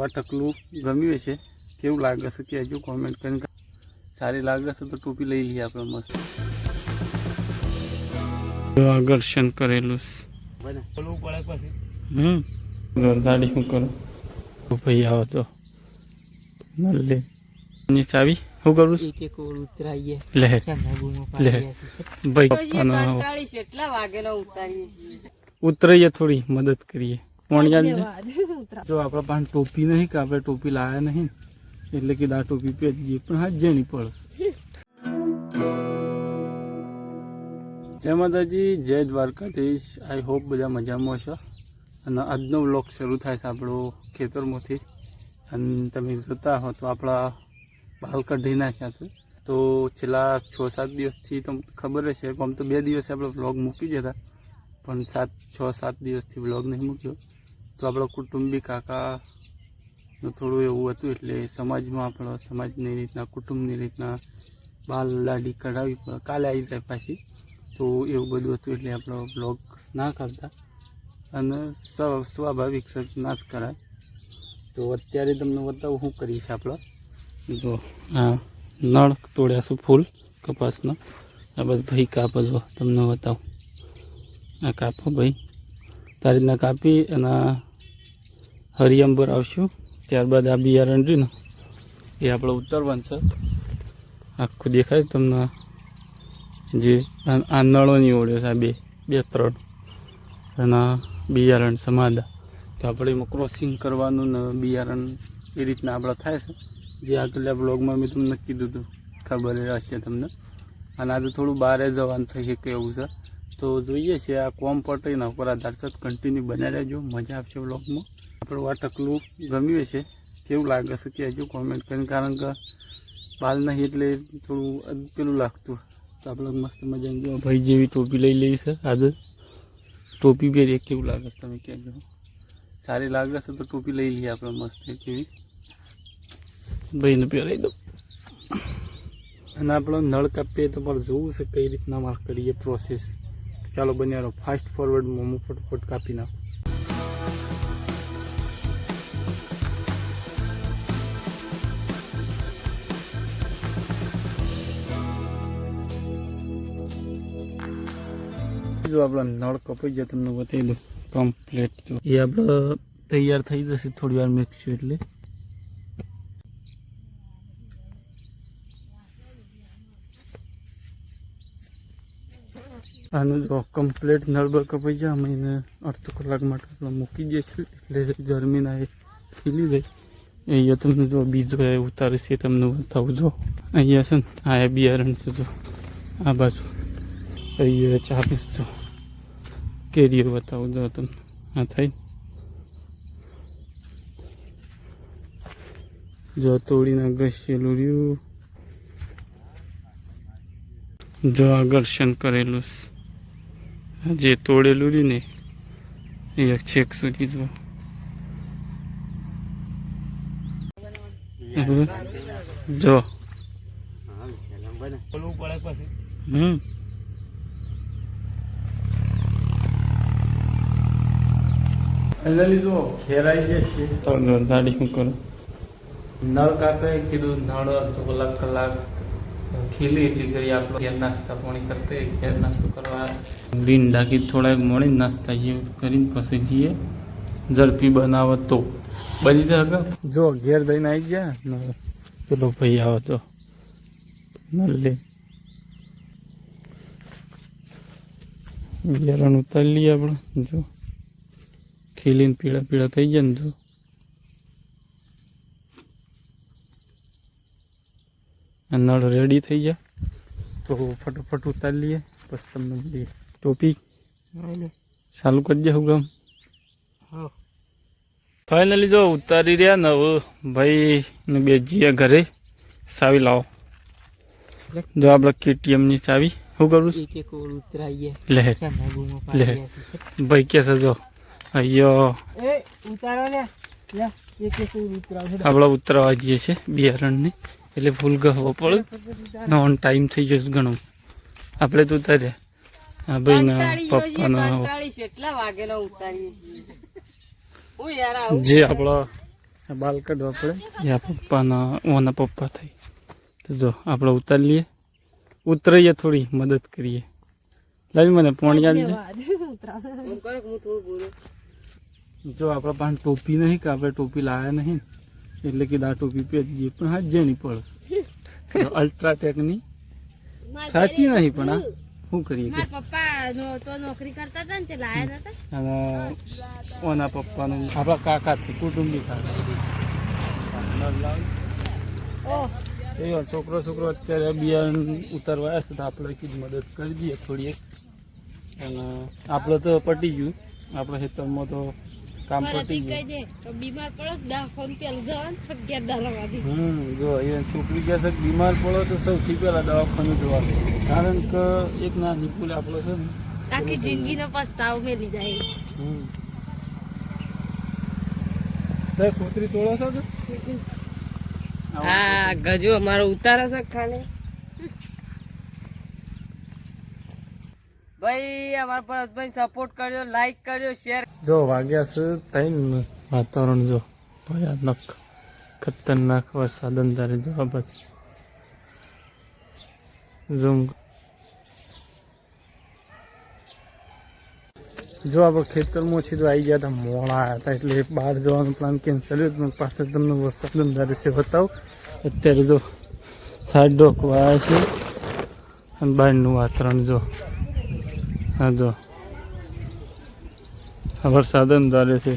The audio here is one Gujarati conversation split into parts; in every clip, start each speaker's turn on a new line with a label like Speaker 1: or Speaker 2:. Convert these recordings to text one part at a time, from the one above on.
Speaker 1: આ ટકલું ગમ્યું છે કેવું લાગે છે કે હજુ કોમેન્ટ કરીને સારી લાગે છે તો ટોપી લઈ લઈએ આપણે મસ્ત. આકર્ષણ કરેલું હમ. ગાડી શું કરો? ભાઈ આવો તો. મળે ની ચાવી શું કરું?
Speaker 2: એક એક ઓળ ઉતરાઈએ.
Speaker 1: લે. લે. ભાઈ પપ્પાનો
Speaker 3: એટલા વાગેલો ઉતારીએ. છીએ
Speaker 1: થોડી મદદ કરીએ. જ જો આપણા પાસે ટોપી નહીં કે આપણે ટોપી લાવ્યા નહીં એટલે કે આ ટોપી પહેરીએ પણ હા જેની પડે. જય માતાજી જય દ્વારકાધીશ. આઈ હોપ બધા મજામાં છો. અને આજનો વ્લોગ શરૂ થાય છે આપણો ખેતરમાંથી. અને તમે જોતા હો તો આપણા બાલ કઢી નાખ્યા છે. તો છેલ્લા છ સાત દિવસથી તો ખબર જ છે આમ તો બે દિવસે આપણે વ્લોગ મૂકી જતા પણ સાત છ સાત દિવસથી વ્લોગ નહીં મૂક્યો. તો આપણો કુટુંબી કાકાનું થોડું એવું હતું એટલે સમાજમાં આપણો સમાજની રીતના કુટુંબની રીતના બાલ લાડી કઢાવી કાલે આવી જાય પાછી. તો એવું બધું હતું એટલે આપણો બ્લોગ ના કરતા. અને સ્વ- સ્વાભાવિક ના કરાય. તો અત્યારે તમને બતાવું શું કરીશ આપણે જો, આ નળ તોડ્યા છું ફૂલ કપાસનો. આ બસ ભાઈ કાપો જો તમને બતાવું. આ કાપો ભાઈ. તારી રીતના કાપી અને હરિયમ પર આવશું. ત્યારબાદ આ બિયારણ રહ્યું ને એ આપણે ઉતરવાનું છે. આખું દેખાય તમને જે આ નળોની ઓળ્યો છે, આ બે બે, ત્રણ. અને બિયારણ સમાદા તો આપણે એમાં ક્રોસિંગ કરવાનું ને બિયારણ એ રીતના આપણે થાય છે. જે આગળના બ્લોગમાં મેં તમને કીધું હતું. ખબર હશે તમને. અને આજે થોડું બહારે જવાનું થઈ શકે એવું છે. તો જોઈએ છે આ કોમ પટેના ઉપર આધાર છે. કન્ટિન્યુ બનાવી રહેજો મજા આવશે વ્લોગમાં આપણું આ ટકલું ગમ્યું છે કેવું લાગે છે કહેજો કોમેન્ટ કરીને? કારણ કે બાલ નહીં એટલે થોડું પેલું લાગતું. તો આપણે મસ્ત મજાની જો ભાઈ જેવી ટોપી લઈ લઈ છે આજે. ટોપી પહેરીએ કેવું લાગે છે તમે કહેજો. સારી લાગે છે તો ટોપી લઈ લઈએ આપણે મસ્ત કેવી ભાઈને પહેરાવી દો અને આપણો નળ કાપીએ તો પણ જોવું છે કઈ રીતના મારે કરીએ પ્રોસેસ ચાલો બન્યા ફાસ્ટ ફોરવર્ડ મોમો ફટફટ કાપી નાખો. જો આપણો નળ કપાઈ જાય તમને બતાવી દઉં. કમ્પ્લીટ જો. એ આપણે તૈયાર થઈ જશે થોડી વાર મેકશું એટલે. આનું જો કમ્પ્લીટ નળ બર કપાઈ જાય અમે એને અડધો કલાક માટે આપણે મૂકી દઈશું એટલે ગરમીના એ ખીલી જાય અહીંયા તમને જો બીજો એ ઉતારે તમને બતાવું જો. અહીંયા છે ને, આ બિયારણ છે જો. આ બાજુ. અહીંયા ચાપીશ જો કેરીઓ બતાવું જો તમને. આ થઈ. જો તોડીને ઘસેલું રહ્યું. જો આકર્ષણ કરેલું આ જે તોડેલું રહ્યું ને એ છેક સુધી જો. જો.
Speaker 2: પડે પછી.
Speaker 1: હમ. ફાઇનલી જો ખેરાઈ જાય છે. તો ગાડી શું કરો? નળ કાપે કીધું નળ અડધો કલાક કલાક. ખીલી એટલી કરી આપણો ઘેર નાસ્તા પાણી કરતે ઘેર નાસ્તો કરવા. ગ્રીન ડાકી થોડાક મળી નાસ્તા એ કરીને પછી જઈએ. ઝડપી બનાવો તો. બની જાય જો ઘેર દઈને આવી ગયા પેલો ભાઈ આવો તો. નલ્લે ઘેરણ ઉતારી લઈએ આપણે જો. ખીલીને પીળા પીળા થઈ જાય ને જો. નળ રેડી થઈ જાય તો ફટોફટ ઉતારી લઈએ પછી તમને બધી ટોપી? ચાલુ કરી દે ગામ ફાઇનલી જો ઉતારી રહ્યા ને હવે ભાઈ ને બે જીયા ઘરે ચાવી લાવો. જો આપણે કેટીએમની ચાવી. શું કરું છું?
Speaker 2: એક એક ઓળ ઉતરાઈએ.
Speaker 1: લે. લે. ભાઈ કે છે જો. અయ్યો
Speaker 2: એ ઉતારો ને લે એક એક ઉતરાવ
Speaker 1: આપણે ઉતરવા જઈએ છે બિયારણને. એટલે ફૂલ ગહવો પડે. નોન ટાઈમ થઈ જશે ઘણો. આપણે તો ઉતાર્યા આ ભાઈના
Speaker 3: ના પપ્પા ના છીએ. આવું
Speaker 1: જે આપણા બાલ કાઢવા પડે એ આ પપ્પાના ઓના પપ્પા થઈ. તો જો આપણે ઉતારી લઈએ. ઉતરીએ થોડી મદદ કરીએ. લાવી મને પોણી આલજે
Speaker 3: હું કરો હું થોડું બોલું?
Speaker 1: જો આપણા પાસે ટોપી નહીં કે આપણે ટોપી લાવ્યા નહીં એટલે કે આ ટોપી પહેરીએ પણ હા જેની પડે અલ્ટ્રાટેકની સાચી નહીં પણ આ. શું કરીએ કે?
Speaker 3: પપ્પા તો નોકરી કરતા હતા ને લાયા નતા.
Speaker 1: અને ઓના પપ્પાનું આપણા કાકાથી કુટુંબી કાકા.
Speaker 3: ઓહ
Speaker 1: એ છોકરો છોકરો અત્યારે બિયારણ ઉતારવા આવ્યા છે તો આપણે કીધું મદદ કરી દઈએ થોડી એક અને આપણે તો પટી ગયું. આપણે ખેતરમાં તો કામ પતી ગયું.
Speaker 3: તો બીમાર પડો દવાખાનું પેલું જવાનું ફટક્યા દરવાથી
Speaker 1: હમ જો એ છોકરી કહે છે બીમાર પડો તો સૌથી પહેલા દવાખાનું જોવાનું કારણ કે એક ના નિપુલ આપણો છે ને
Speaker 3: આખી જિંદગીનો પસ્તાવ મેલી જાય.
Speaker 1: હમ. તે કૂતરી તોડો છો કે?
Speaker 3: હા ગજો અમારો ઉતારો છે ખાને ભાઈ, અમારા પરસભાઈ સપોર્ટ કરજો લાઈક કરજો શેર
Speaker 1: જો, વાગ્યા છે ત્રણ. વાતાવરણ જો ભયાનક, ખતરનાક વરસાદ અંધારે જો આ ઝૂમ. જો, આપણે ખેતરમાં તો આવી ગયા હતા, મોડા હતા, એટલે બહાર જવાનો પ્લાન કેન્સલ પણ પાછળ તમને વરસાદ અંધારે છે બતાવો. અત્યારે જો સાઈડ ડોકવા આવ્યા છે અને બહારનું વાતાવરણ જો હા, જો. વરસાદ અંધારે છે.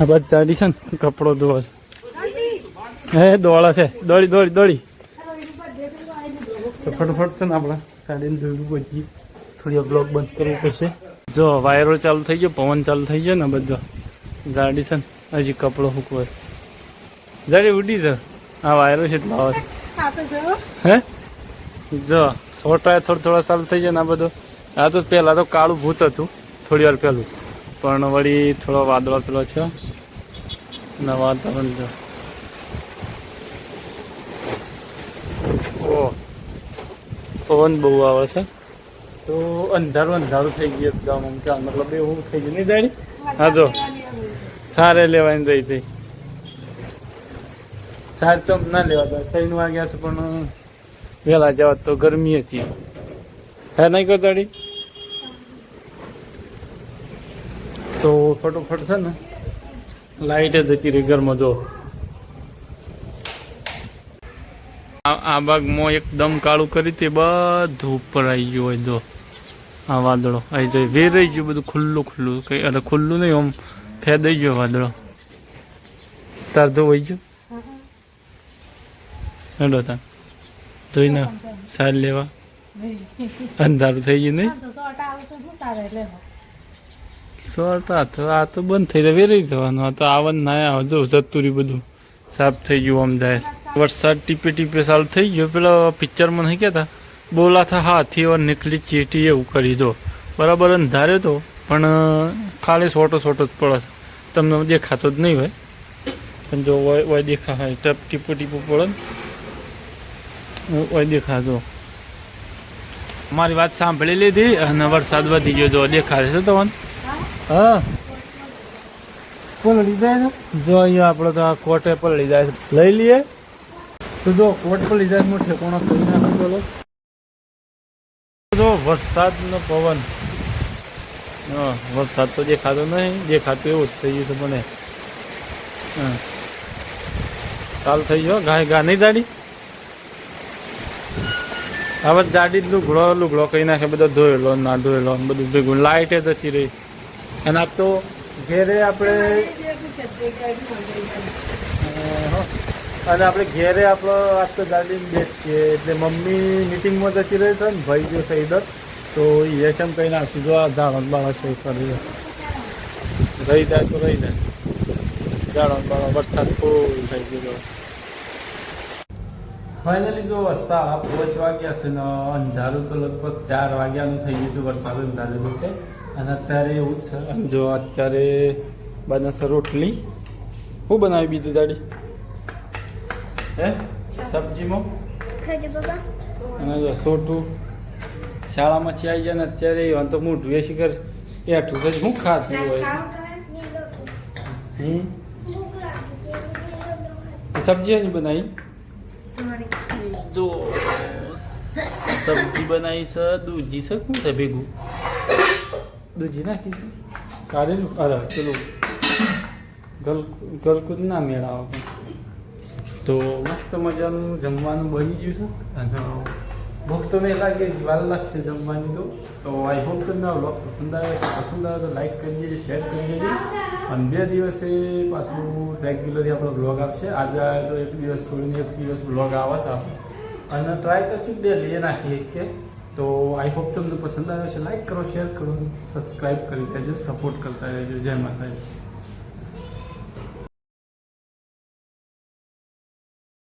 Speaker 1: આ બાદ ચાડી છે ને, કપડો ધોવા છે. હે દોડા છે. દોડી દોડી દોડી. તો ફટફટ છે ને આપણે ચાડીને દોડવું પછી થોડી બ્લોક બંધ કરવું પડશે. જો, વાયરો ચાલુ થઈ ગયો, પવન ચાલુ થઈ ગયો ને બધો. ગાડી છે ને, હજી કપડો સૂકવે જાડી ઉડી છે આ વાયરો છે એટલો. હે જો. છોટા થોડો થોડા સાલ થઈ જાય ને આ બધું. આ તો પહેલાં તો કાળું ભૂત હતું થોડી વાર પહેલું. પણ વળી થોડો વાદળો પેલો છે. અને વાતાવરણ જો. ઓ પવન બહુ આવે છે. તો અંધારું અંધારું થઈ ગયું એકદમ. આમ મતલબ એવું થઈ ગયું. નહીં દાડી? હા જો. સારે લેવાની રહી હતી. સાર તો ના લેવા ત્રણ વાગ્યા છે, પણ વહેલા જવા તો ગરમી હતી. હે, નહીં કરતાડી તો ફટોફટ છે ને, લાઈટ જ હતી રહી ઘરમાં, જો. આ ભાગમાં એકદમ કાળું કરી તે બધું ઉપર આવી ગયું હોય, જો. આ વાદળો આવી જાય વેરાઈ ગયું બધું ખુલ્લું ખુલ્લું. કઈ એટલે ખુલ્લું નહીં, આમ ફેદાઈ ગયો વાદળો. તાર ધોવાઈ ગયું? હેડો તાર જોઈને સાર લેવા. અંધારું થઈ ગયું નહીં? સોટા તો આ તો બંધ થઈ જાય. વેરાઈ જવાનું. આ તો આવન ના આવે. જો જતું બધું સાફ થઈ ગયું આમ જાય. વરસાદ ટીપે ટીપે ચાલુ થઈ ગયો. પેલા પિક્ચરમાં નહીં કહેતા, બોલા થા હાથી ઓર નીકળી ચીટી એવું કરી દો. બરાબર અંધારે તો, પણ ખાલી સોટો સોટો જ પડે. તમને દેખાતો જ નહીં હોય. પણ જો હોય દેખા હોય ટપ ટીપું પડે હોય દેખાતો મારી વાત સાંભળી લીધી અને વરસાદ વધી ગયો જો દેખાડે છે તમને? હા. પલળી જાય છે? જો અહીંયા આપણે તો આ કોટે પલળી જાય છે. લઈ લઈએ. તો જો કોટ પલળી જાય મોટે ઠેકોણો કરી નાખો બોલો. જો વરસાદનો પવન. હા વરસાદ તો દેખાતો નહીં. દેખાતું એવું જ થઈ ગયું છે મને. હા. ચાલ થઈ ગયો ગાય ગા નહીં દાડી? હવે જાડી લુગડો લુગડો કહી નાખે, બધો ધોયેલો, ના ધોયેલો બધું ભેગું લાઇટે જતી રહી. અને આપ તો ઘેરે આપણે અને આપણે ઘેરે આપણો આજ તો ગાડી બેસીએ એટલે મમ્મી મિટિંગમાં જતી રહી છે ને, ભાઈ જો દર તો એ છે એમ કહી નાખશું? જો આ ઝાડો બાળા છે કરી રહી. જાય તો રહી જાય. ઝાડો બાળા વરસાદ ફૂલ થઈ ગયો ફાઇનલી જો સાડા પાંચ વાગ્યા છે ને અંધારું તો લગભગ ચાર વાગ્યાનું થઈ ગયું હતું વરસાદ અંધારું રીતે. અને અત્યારે એવું જ છે. જો અત્યારે બનાસે રોટલી. હું બનાવી બીજું જાડી હે? સબ્જીમાં? અને જો સોટું. શાળામાંથી આવી જાય ને અત્યારે એવા તો મોઢું એ શિખર એ આઠું તો હું ખાતું હોય? હમ? સબ્જી હજી બનાવી. જો, સબ્જી બનાવી છે, દૂધી છે, શું છે ભેગું? દૂધી નાખી છે. કાઢેલું? અરે પેલું ગલ ગલકુદ ના મેળાવો તો મસ્ત મજાનું જમવાનું બની ગયું છે. ભૂખ તો નહીં લાગે વાર લાગશે જમવાની તો. તો આઈ હોપ તમને આ વ્લોગ પસંદ આવે પસંદ આવે તો લાઈક કરી દેજો શેર કરી દેજો. અને બે દિવસે પાછું રેગ્યુલરલી આપણો બ્લોગ આવશે. આજે આવે તો એક દિવસ છોડીને એક દિવસ બ્લોગ આવે છે આપણો. અને ટ્રાય કરશું બે એ નાખીએ કે. તો આઈ હોપ તમને પસંદ આવે છે. લાઈક કરો શેર કરો સબસ્ક્રાઈબ કરી દેજો સપોર્ટ કરતા રહેજો. જય માતાજી.